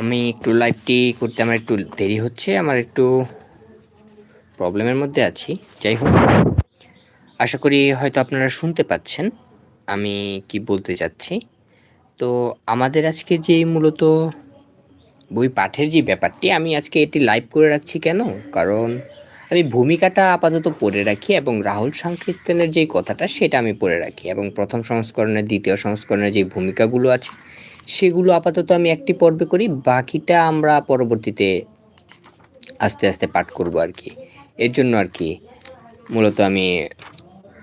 আমি একটু লাইভটি করতে আমার একটু দেরি হচ্ছে, আমার একটু প্রবলেমের মধ্যে আছি। যাই হোক, আশা করি হয়তো আপনারা শুনতে পাচ্ছেন আমি কি বলতে চাচ্ছি। তো আমাদের আজকে যে মূলত বই পাঠের যে ব্যাপারটি, আমি আজকে এটি লাইভ করে রাখছি কেন? কারণ আমি ভূমিকাটা আপাতত পড়ে রাখি এবং রাহুল সাংকীর্তনের যে কথাটা, সেটা আমি পড়ে রাখি এবং প্রথম সংস্করণের, দ্বিতীয় সংস্করণের যে ভূমিকাগুলো আছে সেগুলো আপাতত আমি একটি পর্বে করি, বাকিটা আমরা পরবর্তীতে আস্তে আস্তে পাঠ করব আর কি। এর জন্য আর কি মূলত আমি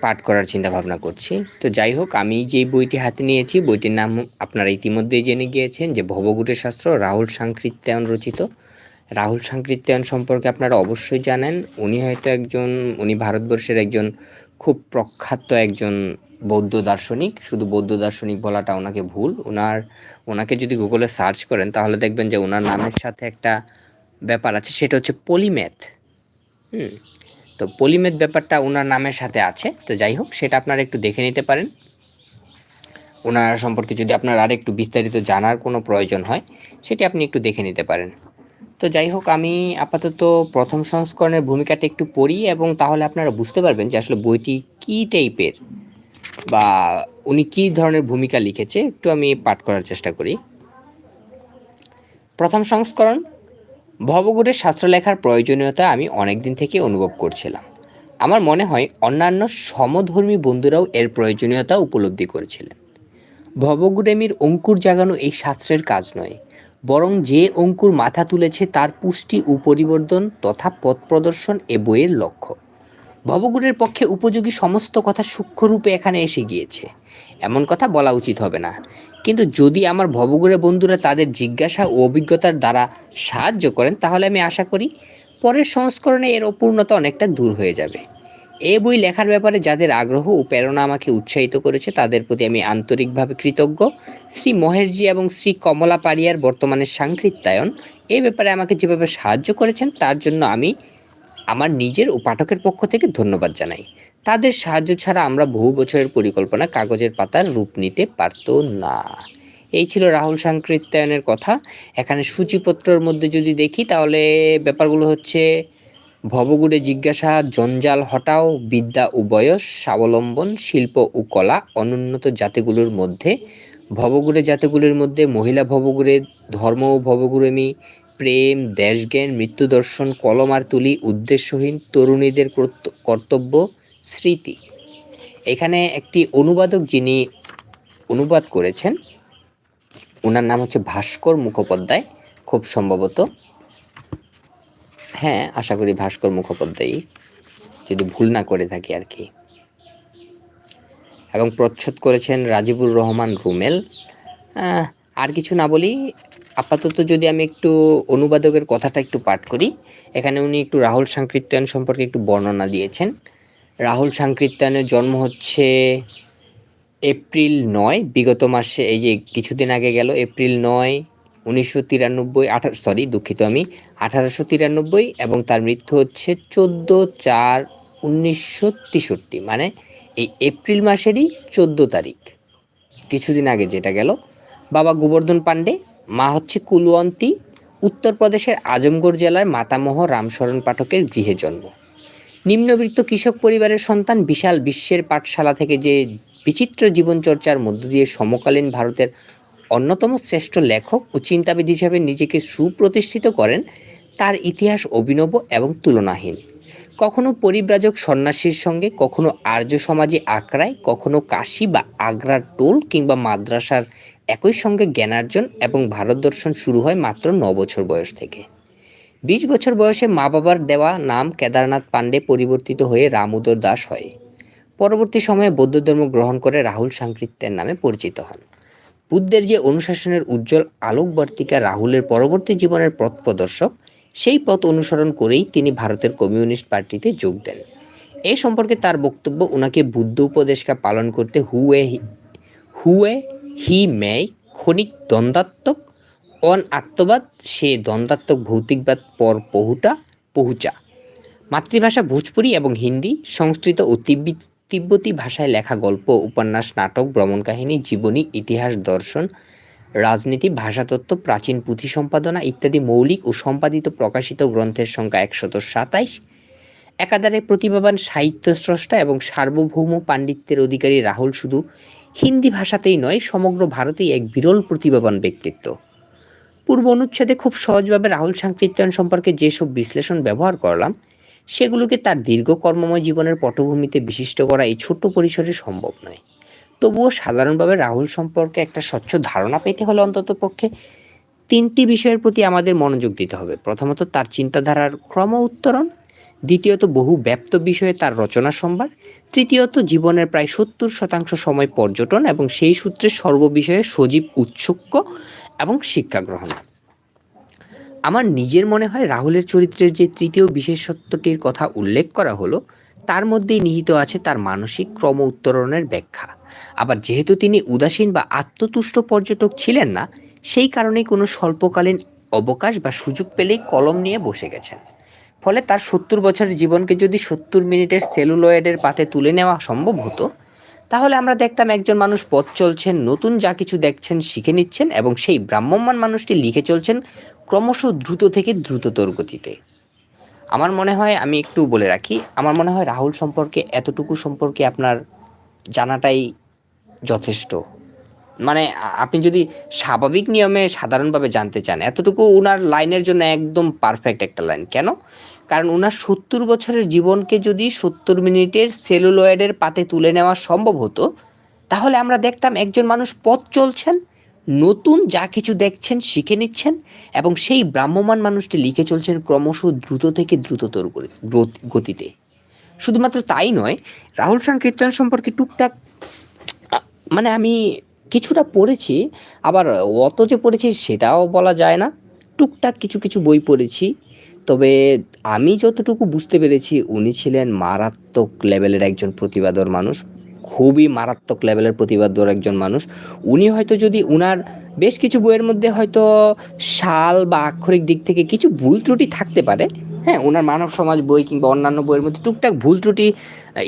পাঠ করার চিন্তা ভাবনা করছি। তো যাই হোক, আমি যেই বইটি হাতে নিয়েছি, বইটির নাম আপনারা ইতিমধ্যেই জেনে গিয়েছেন যে ভবগুটের শাস্ত্র রাহুল সাংকৃত্যায়ন রচিত। রাহুল সাংকৃত্যায়ন সম্পর্কে আপনারা অবশ্যই জানেন। উনি হয়তো একজন, উনি ভারতবর্ষের একজন খুব প্রখ্যাত একজন বৌদ্ধ দার্শনিক, শুধু বৌদ্ধ দার্শনিক বলাটা ওনাকে ভুল। ওনার ওনাকে যদি গুগলে সার্চ করেন, তাহলে দেখবেন যে ওনার নামের সাথে একটা ব্যাপার আছে, সেটা হচ্ছে পলিম্যাথ। হুম, তো পলিমেথ ব্যাপারটা ওনার নামের সাথে আছে, তো যাই হোক, সেটা আপনারা একটু দেখে নিতে পারেন। ওনার সম্পর্কে যদি আপনার আর একটু বিস্তারিত জানার কোনো প্রয়োজন হয়, সেটি আপনি একটু দেখে নিতে পারেন। তো যাই হোক, আমি আপাতত প্রথম সংস্করণের ভূমিকাটা একটু পড়ি এবং তাহলে আপনারা বুঝতে পারবেন যে আসলে বইটি কী টাইপের বা উনি কী ধরনের ভূমিকা লিখেছে একটু আমি পাঠ করার চেষ্টা করি। প্রথম সংস্করণ ভবগুরের শাস্ত্র লেখার প্রয়োজনীয়তা আমি অনেক দিন থেকে অনুভব করছিলাম। আমার মনে হয় অন্যান্য সমধর্মী বন্ধুরাও এর প্রয়োজনীয়তা উপলব্ধি করেছিলেন। ভবগুরেমির অঙ্কুর জাগানো এই শাস্ত্রের কাজ নয়, বরং যে অঙ্কুর মাথা তুলেছে তার পুষ্টি ও পরিবর্তন তথা পথ প্রদর্শন এ বইয়ের লক্ষ্য। ভবগুরের পক্ষে উপযোগী সমস্ত কথা সূক্ষ্মরূপে এখানে এসে গিয়েছে। এমন কথা বলা উচিত হবে না। কিন্তু যদি আমার ভবগুরে বন্ধুরা তাদের জিজ্ঞাসা ও অভিজ্ঞতার দ্বারা সাহায্য করেন, তাহলে আমি আশা করি পরের সংস্করণে এর অপূর্ণতা অনেকটা দূর হয়ে যাবে। এ বই লেখার ব্যাপারে যাদের আগ্রহ ও প্রেরণা আমাকে উৎসাহিত করেছে, তাদের প্রতি আমি আন্তরিকভাবে কৃতজ্ঞ। শ্রী মহেশজি এবং শ্রী কমলা পারিয়ার বর্তমানে সাংকৃত্যায়ন, এ ব্যাপারে আমাকে যেভাবে সাহায্য করেছেন, তার জন্য আমি আমার নিজের ও পাঠকের পক্ষ থেকে ধন্যবাদ জানাই। তাদের সাহায্য ছাড়া আমরা বহু বছরের পরিকল্পনা কাগজের পাতার রূপ নিতে পারতো না। এই ছিল রাহুল সাংকৃত্যায়নের কথা। এখানে সূচিপত্রর মধ্যে যদি দেখি, তাহলে ব্যাপারগুলো হচ্ছে, ভবগুড়ে জিজ্ঞাসা, জঞ্জাল হটাও, বিদ্যা ও বয়স, স্বাবলম্বন, শিল্প ও কলা, অনুন্নত জাতিগুলোর মধ্যে, ভবগুড়ে জাতিগুলির মধ্যে, মহিলা ভবগুড়ে, ধর্ম ও ভবগুরেমি প্রেম, দেশজ্ঞান মৃত্যু দর্শন কলমার তুলি, উদ্দেশ্যহীন, তরুণীদের কর্ত- কর্তব্য, স্মৃতি। এখানে একটি অনুবাদক যিনি অনুবাদ করেছেন ওনার নাম হচ্ছে ভাস্কর মুখোপাধ্যায়, খুব সম্ভবত। হ্যাঁ আশা করি ভাস্কর মুখোপাধ্যায় যদি ভুল না করে থাকি আর কি। এবং প্রচ্ছদ করেছেন রাজিবুর রহমান রুমেল। আর কিছু না বলি আপাতত যদি আমি একটু অনুবাদকের কথাটা একটু পাঠ করি, এখানে উনি একটু রাহুল সাংকৃত্যায়ন সম্পর্কে একটু বর্ণনা দিয়েছেন। রাহুল সাংকৃত্যায়নের জন্ম হচ্ছে এপ্রিল নয়, বিগত মাসে, এই যে কিছুদিন আগে গেল, এপ্রিল নয়, উনিশশো তিরানব্বই আঠারো সরি দুঃখিত আমি, আঠারোশো তিরানব্বই এবং তার মৃত্যু হচ্ছে চোদ্দ চার উনিশশো তেষট্টি মানে এই এপ্রিল মাসেরই চোদ্দ তারিখ। কিছুদিন আগে যেটা গেল, বাবা গোবর্ধন পাণ্ডে মা হচ্ছে কুলওয়ন্তী উত্তরপ্রদেশের আজমগড় জেলার মাতামহ রামশরণ পাঠকের গৃহে জন্ম। নিম্নবিত্ত কৃষক পরিবারের সন্তান বিশাল বিশ্বের পাঠশালা থেকে যে বিচিত্র জীবনচর্চার মধ্য দিয়ে সমকালীন ভারতের অন্যতম শ্রেষ্ঠ লেখক ও চিন্তাবিদ হিসাবে নিজেকে সুপ্রতিষ্ঠিত করেন, তার ইতিহাস অভিনব এবং তুলনাহীন। কখনো পরিব্রাজক সন্ন্যাসীর সঙ্গে, কখনো আর্য সমাজে আঁকড়ায়, কখনো কাশি বা আগ্রার টোল কিংবা মাদ্রাসার একই সঙ্গে জ্ঞানার্জন এবং ভারত দর্শন শুরু হয় মাত্র ন বছর বয়স থেকে। বিশ বছর বয়সে মা বাবার দেওয়া নাম কেদারনাথ পাণ্ডে পরিবর্তিত হয়ে রামুদর দাস হয়। পরবর্তী সময়ে বৌদ্ধ ধর্ম গ্রহণ করে রাহুল সাংকৃত্যের নামে পরিচিত হন। বুদ্ধের যে অনুশাসনের উজ্জ্বল আলোকবর্তিকা রাহুলের পরবর্তী জীবনের পথ প্রদর্শক, সেই পথ অনুসরণ করেই তিনি ভারতের কমিউনিস্ট পার্টিতে যোগ দেন। এ সম্পর্কে তার বক্তব্য ওনাকে বুদ্ধ উপদেশকা পালন করতে হুয়ে হুয়ে হি মেয় ক্ষণিক দ্বন্দ্বাত্মক, অন আত্মবাদ সে দ্বন্দ্বাত্মক ভৌতিকবাদ পর পহুটা পহুচা মাতৃভাষা ভোজপুরি এবং হিন্দি সংস্কৃত ও তিব্বি- তিব্বতী ভাষায় লেখা গল্প, উপন্যাস, নাটক, ভ্রমণ কাহিনী, জীবনী, ইতিহাস, দর্শন, রাজনীতি, ভাষাতত্ত্ব, প্রাচীন পুঁথি সম্পাদনা ইত্যাদি মৌলিক ও সম্পাদিত প্রকাশিত গ্রন্থের সংখ্যা একশত সাতাইশ। একাধারে প্রতিভাবান সাহিত্য স্রষ্টা এবং সার্বভৌম পাণ্ডিত্যের অধিকারী রাহুল শুধু হিন্দি ভাষাতেই নয়, সমগ্র ভারতেই এক বিরল প্রতিভাবান ব্যক্তিত্ব। পূর্ব অনুচ্ছেদে খুব সহজভাবে রাহুল সাংকীর্তন সম্পর্কে যেসব বিশ্লেষণ ব্যবহার করলাম, সেগুলোকে তার দীর্ঘ কর্মময় জীবনের পটভূমিতে বিশিষ্ট করা এই ছোট্ট পরিসরে সম্ভব নয়। তবুও সাধারণভাবে রাহুল সম্পর্কে একটা স্বচ্ছ ধারণা পেতে হলে অন্তত পক্ষে তিনটি বিষয়ের প্রতি আমাদের মনোযোগ দিতে হবে। প্রথমত তার চিন্তাধারার ক্রম উত্তরণ দ্বিতীয়ত বহু ব্যাপ্ত বিষয়ে তার রচনা সম্ভার। তৃতীয়ত জীবনের প্রায় সত্তর শতাংশ সময় পর্যটন এবং সেই সূত্রে সর্ববিষয়ে সজীব উৎসুক্য এবং শিক্ষা গ্রহণ। আমার নিজের মনে হয় রাহুলের চরিত্রের যে তৃতীয় বিশেষত্বটির কথা উল্লেখ করা হলো, তার মধ্যেই নিহিত আছে তার মানসিক ক্রম উত্তরণের ব্যাখ্যা। আবার যেহেতু তিনি উদাসীন বা আত্মতুষ্ট পর্যটক ছিলেন না, সেই কারণেই কোনো স্বল্পকালীন অবকাশ বা সুযোগ পেলেই কলম নিয়ে বসে গেছেন। ফলে তার সত্তর বছরের জীবনকে যদি সত্তর মিনিটের সেলুলয়েডের পাতে তুলে নেওয়া সম্ভব হতো, তাহলে আমরা দেখতাম একজন মানুষ পথ চলছেন, নতুন যা কিছু দেখছেন, শিখে নিচ্ছেন এবং সেই ব্রাহ্মমান মানুষটি লিখে চলছেন ক্রমশ দ্রুত থেকে দ্রুততর গতিতে। আমার মনে হয়, আমি একটু বলে রাখি, আমার মনে হয় রাহুল সম্পর্কে, এতটুকু সম্পর্কে আপনার জানাটাই যথেষ্ট। মানে আপনি যদি স্বাভাবিক নিয়মে সাধারণভাবে জানতে চান, এতটুকু ওনার লাইনের জন্য একদম পারফেক্ট একটা লাইন। কেন? কারণ ওনার সত্তর বছরের জীবনকে যদি সত্তর মিনিটের সেলুলয়েডের পাতে তুলে নেওয়া সম্ভব হতো, তাহলে আমরা দেখতাম একজন মানুষ পথ চলছেন, নতুন যা কিছু দেখছেন, শিখে নিচ্ছেন, এবং সেই ব্রাহ্মমান মানুষটি লিখে চলছেন ক্রমশ দ্রুত থেকে দ্রুততর গতিতে। শুধুমাত্র তাই নয়, রাহুল সংকীর্তন সম্পর্কে টুকটাক মানে আমি কিছুটা পড়েছি, আবার অত যে পড়েছি সেটাও বলা যায় না। টুকটাক কিছু কিছু বই পড়েছি, তবে আমি যতটুকু বুঝতে পেরেছি, উনি ছিলেন মারাত্মক লেভেলের একজন প্রতিবাদর মানুষ, খুবই মারাত্মক লেভেলের প্রতিবাদর একজন মানুষ। উনি হয়তো যদি উনার বেশ কিছু বইয়ের মধ্যে হয়তো সাল বা আক্ষরিক দিক থেকে কিছু ভুল ত্রুটি থাকতে পারে হ্যাঁ ওনার মানব সমাজ বই কিংবা অন্যান্য বইয়ের মধ্যে টুকটাক ভুল ত্রুটি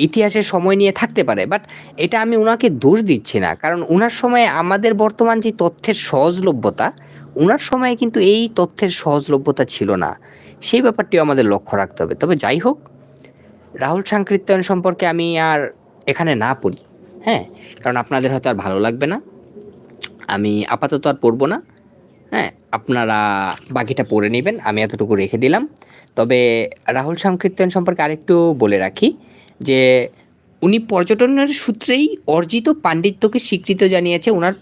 ইতিহাসের সময় নিয়ে থাকতে পারে বাট এটা আমি ওনাকে দোষ দিচ্ছি না, কারণ ওনার সময়ে আমাদের বর্তমান যে তথ্যের সহজলভ্যতা ওনার সময়ে কিন্তু এই তথ্যের সহজলভ্যতা ছিল না। সেই ব্যাপারটিও আমাদের লক্ষ্য রাখতে হবে। তবে যাই হোক, রাহুল সাংকৃত্যায়ন সম্পর্কে আমি আর এখানে না পড়ি হ্যাঁ কারণ আপনাদের হয়তো আর ভালো লাগবে না। আমি আপাতত আর পড়ব না হ্যাঁ আপনারা বাকিটা পড়ে নেবেন, আমি এতটুকু রেখে দিলাম। তবে রাহুল সংকীর্তন সম্পর্কে আরেকটু বলে রাখি যে উনি পর্যটনের সূত্রেই অর্জিত পাণ্ডিত্যকে স্বীকৃত জানিয়েছে ওনার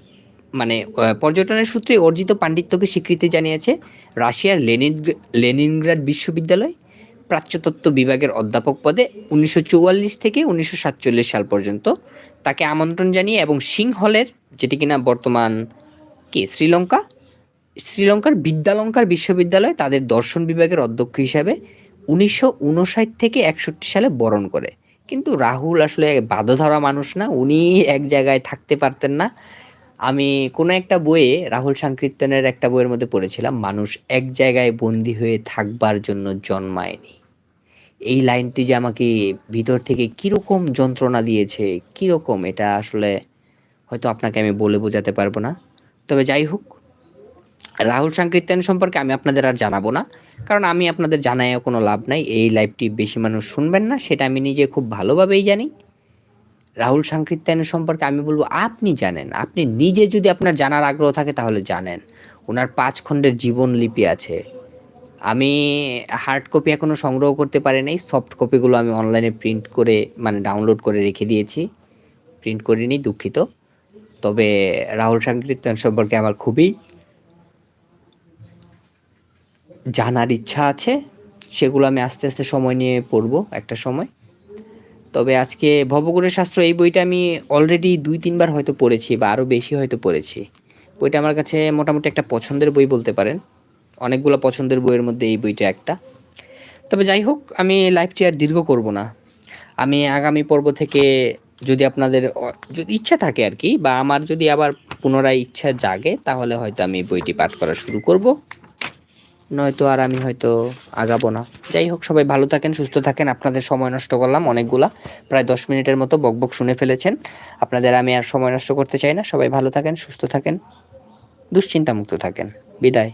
মানে পর্যটনের সূত্রে অর্জিত পাণ্ডিত্যকে স্বীকৃতি জানিয়েছে রাশিয়ার লেনিন লেনিনগ্রাড বিশ্ববিদ্যালয়, প্রাচ্যতত্ত্ব বিভাগের অধ্যাপক পদে উনিশশো চুয়াল্লিশ থেকে উনিশশো সাতচল্লিশ সাল পর্যন্ত তাকে আমন্ত্রণ জানিয়ে এবং সিংহলের, যেটি কিনা বর্তমান কি, শ্রীলঙ্কা শ্রীলঙ্কার বিদ্যালঙ্কার বিশ্ববিদ্যালয় তাদের দর্শন বিভাগের অধ্যক্ষ হিসাবে উনিশশো উনষাট থেকে একষট্টি সালে বরণ করে। কিন্তু রাহুল আসলে বাধা মানুষ না, উনি এক জায়গায় থাকতে পারতেন না। আমি কোনো একটা বইয়ে রাহুল সাংকীর্তনের একটা বইয়ের মধ্যে পড়েছিলাম, মানুষ এক জায়গায় বন্দি হয়ে থাকবার জন্য জন্মায়নি। এই লাইনটি যে আমাকে ভিতর থেকে কীরকম যন্ত্রণা দিয়েছে, কীরকম, এটা আসলে হয়তো আপনাকে আমি বলে বোঝাতে পারব না। তবে যাই হোক রাহুল সাংকীর্তন সম্পর্কে আমি আপনাদের আর জানাব না। কারণ আমি আপনাদের জানাইও কোনো লাভ নাই, এই লাইভটি বেশি মানুষ শুনবেন না, সেটা আমি নিজে খুব ভালোভাবেই জানি। রাহুল সাংকীর্তন সম্পর্কে আমি বলব, আপনি জানেন, আপনি নিজে যদি আপনার জানার আগ্রহ থাকে তাহলে জানেন। ওনার পাঁচ খণ্ডের জীবনলিপি আছে। আমি হার্ড কপি এখনও সংগ্রহ করতে পারি নাই সফট কপিগুলো আমি অনলাইনে প্রিন্ট করে মানে ডাউনলোড করে রেখে দিয়েছি। প্রিন্ট করিনি, দুঃখিত। তবে রাহুল সাংকীর্তন সম্পর্কে আমার খুবই জানার ইচ্ছা আছে, সেগুলো আমি আস্তে আস্তে সময় নিয়ে পড়ব একটা সময়। তবে আজকে ভবগুরের শাস্ত্র এই বইটা আমি অলরেডি দুই, তিনবার হয়তো পড়েছি বা আরও বেশি হয়তো পড়েছি। বইটা আমার কাছে মোটামুটি একটা পছন্দের বই বলতে পারেন। অনেকগুলো পছন্দের বইয়ের মধ্যে এই বইটা একটা। তবে যাই হোক, আমি লাইফটি আর দীর্ঘ করব না। আমি আগামী পর্ব থেকে যদি আপনাদের যদি ইচ্ছা থাকে আর কি, বা আমার যদি আবার পুনরায় ইচ্ছা জাগে, তাহলে হয়তো আমি বইটি পাঠ করা শুরু করব। নয়তো আর আমি হয়তো আগাবো না। যাই হোক সবাই ভালো থাকেন, সুস্থ থাকেন। আপনাদের সময় নষ্ট করলাম অনেকগুলা। প্রায় দশ মিনিটের মতো বকবক শুনে ফেলেছেন। আপনাদের আমি আর সময় নষ্ট করতে চাই না। সবাই ভালো থাকেন, সুস্থ থাকেন, দুশ্চিন্তামুক্ত থাকেন। বিদায়।